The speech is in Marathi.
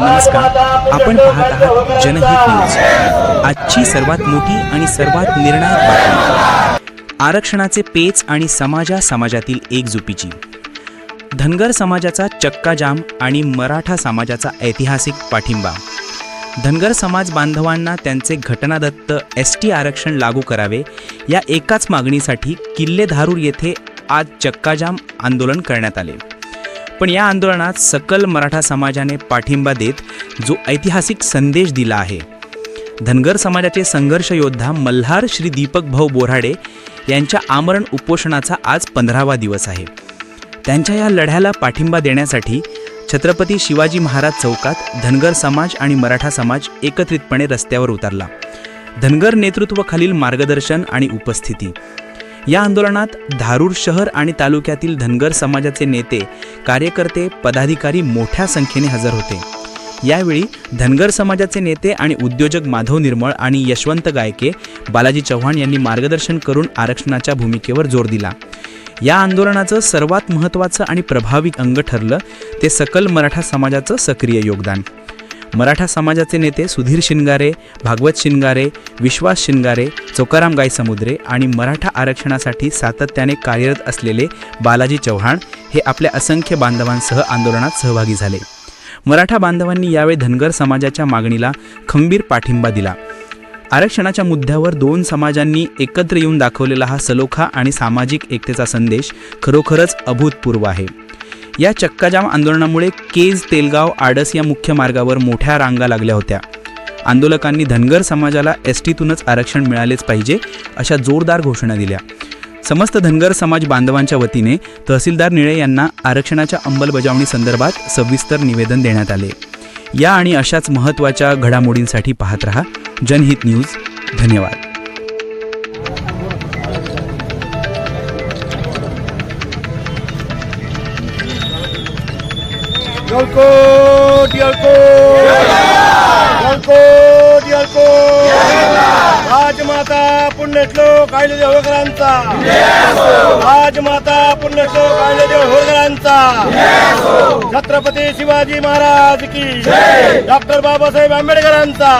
नमस्कार. आपण पाहत आहात जनहित न्यूज. आजची सर्वात मोठी आणि सर्वात निर्णायक बातमी. आरक्षणाचे पेच आणि समाजा समाजातील एकजुटीची धनगर समाजाचा चक्काजाम आणि मराठा समाजाचा ऐतिहासिक पाठिंबा. धनगर समाज बांधवांना त्यांचे घटनादत्त एस टी आरक्षण लागू करावे या एकाच मागणीसाठी किल्ले धारूर येथे आज चक्काजाम आंदोलन करण्यात आले. पण या आंदोलनात सकल मराठा समाजाने पाठिंबा देत जो ऐतिहासिक संदेश दिला आहे. धनगर समाजाचे संघर्ष योद्धा मल्हार श्री दीपक भाऊ बोराडे यांच्या आमरण उपोषणाचा आज पंधरावा दिवस आहे. त्यांच्या या लढ्याला पाठिंबा देण्यासाठी छत्रपती शिवाजी महाराज चौकात धनगर समाज आणि मराठा समाज एकत्रितपणे रस्त्यावर उतरला. धनगर नेतृत्वाखालील मार्गदर्शन आणि उपस्थिती. या आंदोलनात धारूर शहर आणि तालुक्यातील धनगर समाजाचे नेते कार्यकर्ते पदाधिकारी मोठ्या संख्येने हजर होते. यावेळी धनगर समाजाचे नेते आणि उद्योजक माधव निर्मळ आणि यशवंत गायके बालाजी चव्हाण यांनी मार्गदर्शन करून आरक्षणाच्या भूमिकेवर जोर दिला. या आंदोलनाचं सर्वात महत्त्वाचं आणि प्रभावी अंग ठरलं ते सकल मराठा समाजाचं सक्रिय योगदान. मराठा समाजाचे नेते सुधीर शिंगारे भागवत शिंगारे विश्वास शिंगारे चोकाराम गायसमुद्रे आणि मराठा आरक्षणासाठी सातत्याने कार्यरत असलेले बालाजी चव्हाण हे आपल्या असंख्य बांधवांसह आंदोलनात सहभागी झाले. मराठा बांधवांनी यावेळी धनगर समाजाच्या मागणीला खंबीर पाठिंबा दिला. आरक्षणाच्या मुद्द्यावर दोन समाजांनी एकत्र येऊन दाखवलेला हा सलोखा आणि सामाजिक एकतेचा संदेश खरोखरच अभूतपूर्व आहे. या चक्काजाम आंदोलनामुळे केज तेलगाव आडस या मुख्य मार्गावर मोठ्या रांगा लागल्या होत्या. आंदोलकांनी धनगर समाजाला एस टीतूनच आरक्षण मिळालेच पाहिजे अशा जोरदार घोषणा दिल्या. समस्त धनगर समाज बांधवांच्या वतीने तहसीलदार निळे यांना आरक्षणाच्या अंमलबजावणी संदर्भात सविस्तर निवेदन देण्यात आले. या आणि अशाच महत्त्वाच्या घडामोडींसाठी पाहत रहा. जनहित न्यूज. धन्यवाद. Yolkot, Yolkot! Yolkot, Yolkot! राजमाता पुण्यश्लोक आहिल्यादेव होळकरांचा राजमाता पुण्यश्लोक आहिल्यादेव होळकरांचा छत्रपती शिवाजी महाराज की डॉक्टर बाबासाहेब आंबेडकरांचा